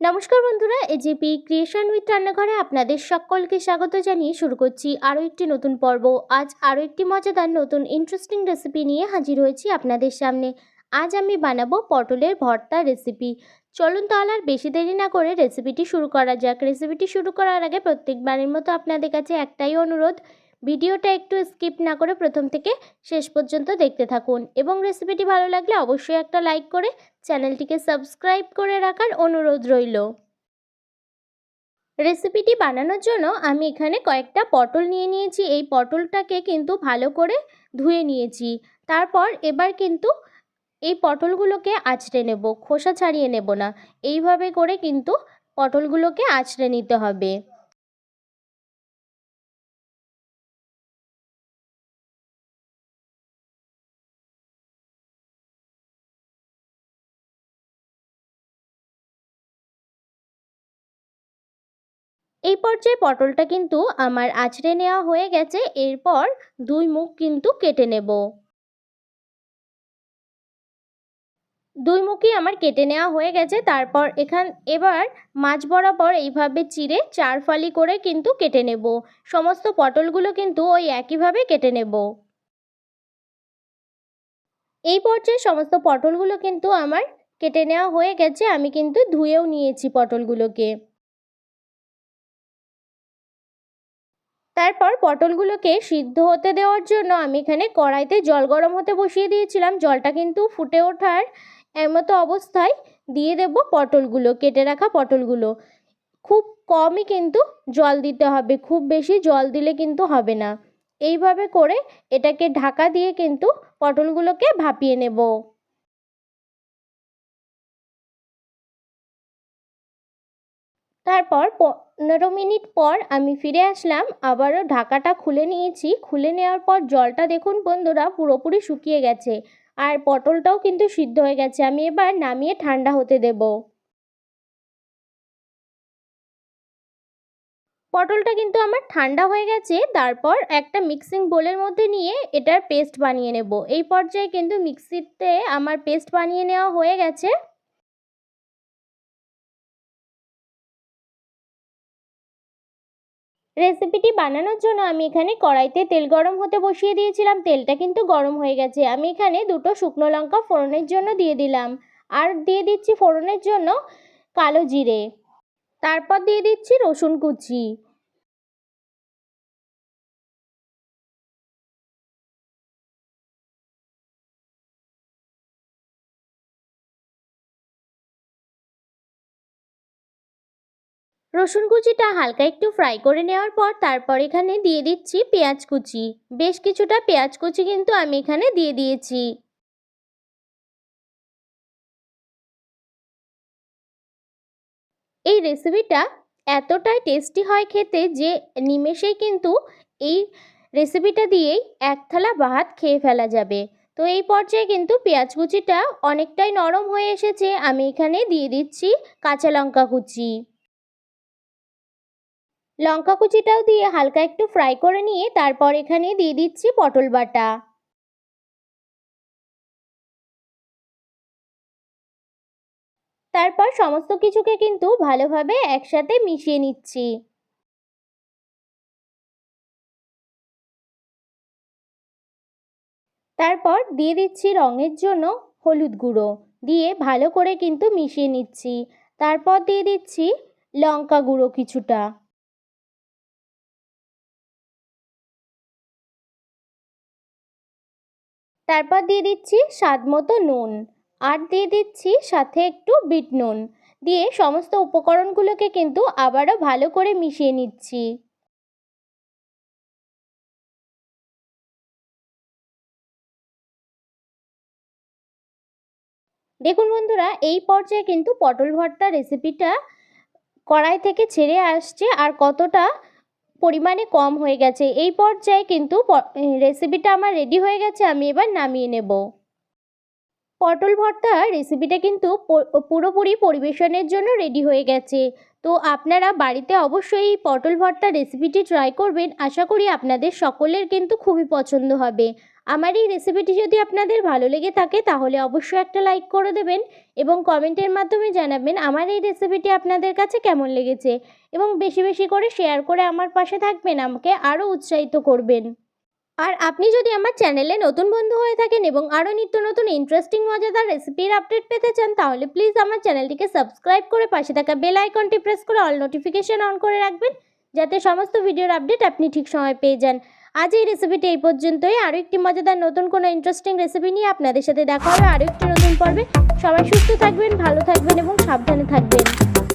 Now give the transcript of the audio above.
নমস্কার বন্ধুরা AGP creation with রান্নাঘরে আপনাদের সকলকে স্বাগত জানিয়ে শুরু করছি আরও একটি নতুন পর্ব। আজ আরও একটি মজাদার নতুন ইন্টারেস্টিং রেসিপি নিয়ে হাজির হয়েছি আপনাদের সামনে। আজ আমি বানাবো পটলের ভর্তা রেসিপি চলুন তাহলে আর বেশি দেরি না করে রেসিপিটি শুরু করা যাক। রেসিপিটি শুরু করার আগে প্রত্যেকবারের মতো আপনাদের কাছে একটাই অনুরোধ ভিডিওটা একটু স্কিপ না করে প্রথম থেকে শেষ পর্যন্ত দেখতে থাকুন। এবং রেসিপিটি ভালো লাগলে অবশ্যই একটা লাইক করে চ্যানেলটিকে সাবস্ক্রাইব করে রাখার অনুরোধ রইল। রেসিপিটি বানানোর জন্য আমি এখানে কয়েকটা পটল নিয়ে নিয়েছি। এই পটলটাকে কিন্তু ভালো করে ধুয়ে নিয়েছি। তারপর এবার কিন্তু এই পটলগুলোকে আঁচড়ে নেব, খোসা ছাড়িয়ে নেব না। এইভাবে করে কিন্তু পটলগুলোকে আঁচড়ে নিতে হবে। এই পর্যায়ে পটলটা কিন্তু আমার আছড়ে নেওয়া হয়ে গেছে। এরপর দুই মুখ কিন্তু কেটে নেব। দুই মুখই আমার কেটে নেওয়া হয়ে গেছে। তারপর এখান, এবার মাছ বরাবর এইভাবে চিড়ে চার ফালি করে কিন্তু কেটে নেব। সমস্ত পটলগুলো কিন্তু ওই একইভাবে কেটে নেব। এই পর্যায়ে সমস্ত পটলগুলো কিন্তু আমার কেটে নেওয়া হয়ে গেছে। আমি কিন্তু ধুয়েও নিয়েছি পটলগুলোকে। তারপর পটলগুলোকে সিদ্ধ হতে দেওয়ার জন্য আমি এখানে কড়াইতে জল গরম হতে বসিয়ে দিয়েছিলাম। জলটা কিন্তু ফুটে ওঠার এমতো অবস্থায় দিয়ে দেব পটলগুলো, কেটে রাখা পটলগুলো। খুব কমই কিন্তু জল দিতে হবে, খুব বেশি জল দিলে কিন্তু হবে না। এইভাবে করে এটাকে ঢাকা দিয়ে কিন্তু পটলগুলোকে ভাপিয়ে নেব। তারপর পনেরো মিনিট পর আমি ফিরে আসলাম, আবারও ঢাকাটা খুলে নিয়েছি। খুলে নেওয়ার পর জলটা দেখুন বন্ধুরা, পুরোপুরি শুকিয়ে গেছে আর পটলটাও কিন্তু সিদ্ধ হয়ে গেছে। আমি এবার নামিয়ে ঠান্ডা হতে দেব। পটলটা কিন্তু আমার ঠান্ডা হয়ে গেছে, তারপর একটা মিক্সিং বোলের মধ্যে নিয়ে এটার পেস্ট বানিয়ে নেব। এই পর্যায়ে কিন্তু মিক্সিতে আমার পেস্ট বানিয়ে নেওয়া হয়ে গেছে। রেসিপিটি বানানোর জন্য আমি এখানে কড়াইতে তেল গরম হতে বসিয়ে দিয়েছিলাম। তেলটা কিন্তু গরম হয়ে গেছে। আমি এখানে দুটো শুকনো লঙ্কা ফোড়নের জন্য দিয়ে দিলাম। আর দিয়ে দিচ্ছি ফোড়নের জন্য কালো জিরে। তারপর দিয়ে দিচ্ছি রসুন কুচি। রসুন কুচিটা হালকা একটু ফ্রাই করে নেওয়ার পর তারপর এখানে দিয়ে দিচ্ছি পেঁয়াজ কুচি। বেশ কিছুটা পেঁয়াজ কুচি কিন্তু আমি এখানে দিয়ে দিয়েছি। এই রেসিপিটা এতটাই টেস্টি হয় খেতে যে নিমেষেই কিন্তু এই রেসিপিটা দিয়েই এক থালা ভাত খেয়ে ফেলা যাবে। তো এই পর্যায়ে কিন্তু পেঁয়াজ কুচিটা অনেকটাই নরম হয়ে এসেছে। আমি এখানে দিয়ে দিচ্ছি কাঁচা লঙ্কা কুচি। লঙ্কা কুচিটাও দিয়ে হালকা একটু ফ্রাই করে নিয়ে তারপর এখানে দিয়ে দিচ্ছি পটল বাটা। তারপর সমস্ত কিছুকে কিন্তু ভালোভাবে একসাথে মিশিয়ে নিচ্ছি। তারপর দিয়ে দিচ্ছি রঙের জন্য হলুদ গুঁড়ো, দিয়ে ভালো করে কিন্তু মিশিয়ে নিচ্ছি। তারপর দিয়ে দিচ্ছি লঙ্কা গুঁড়ো কিছুটা। তারপর দিয়ে দিচ্ছি স্বাদ মতো নুন। আর দিয়ে দিচ্ছি সাথে একটু বিট নুন। দিয়ে সমস্ত উপকরণগুলোকে কিন্তু আবারও ভালো করে মিশিয়ে নিচ্ছি। দেখুন বন্ধুরা, এই পর্যায়ে কিন্তু পটল ভর্তা রেসিপিটা কড়াই থেকে ছেড়ে আসছে। আর কতটা পরিমাণে কম হয়ে গেছে। এই পর্যায়ে কিন্তু রেসিপিটা আমার রেডি হয়ে গেছে, আমি এবার নামিয়ে নেব। পটল ভর্তা রেসিপিটা কিন্তু পুরোপুরি পরিবেশনের জন্য রেডি হয়ে গেছে। তো আপনারা বাড়িতে অবশ্যই পটল ভর্তা রেসিপিটি ট্রাই করবেন। আশা করি আপনাদের সকলের কিন্তু খুবই পছন্দ হবে। আমার এই রেসিপিটি যদি আপনাদের ভালো লেগে থাকে, তাহলে অবশ্যই একটা লাইক করে দেবেন এবং কমেন্টের মাধ্যমে জানাবেন আমার এই রেসিপিটি আপনাদের কাছে কেমন লেগেছে এবং বেশি বেশি করে শেয়ার করে আমার পাশে থাকবেন, আমাকে আরও উৎসাহিত করবেন। আর আপনি যদি আমার চ্যানেলে নতুন বন্ধু হয়ে থাকেন এবং আরও নিত্য নতুন ইন্টারেস্টিং মজাদার রেসিপির আপডেট পেতে চান, তাহলে প্লিজ আমার চ্যানেলটিকে সাবস্ক্রাইব করে পাশে থাকা বেল আইকনটি প্রেস করে অল নোটিফিকেশন অন করে রাখবেন। যাতে সমস্ত ভিডিওর আপডেট আপনি ঠিক সময় পেয়ে যান। আজ এই রেসিপিটি এই পর্যন্তই। আরও একটি মজাদার নতুন কোনো ইন্টারেস্টিং রেসিপি নিয়ে আপনাদের সাথে দেখা হবে আরও একটি নতুন পর্বে। সবাই সুস্থ থাকবেন, ভালো থাকবেন এবং সাবধানে থাকবেন।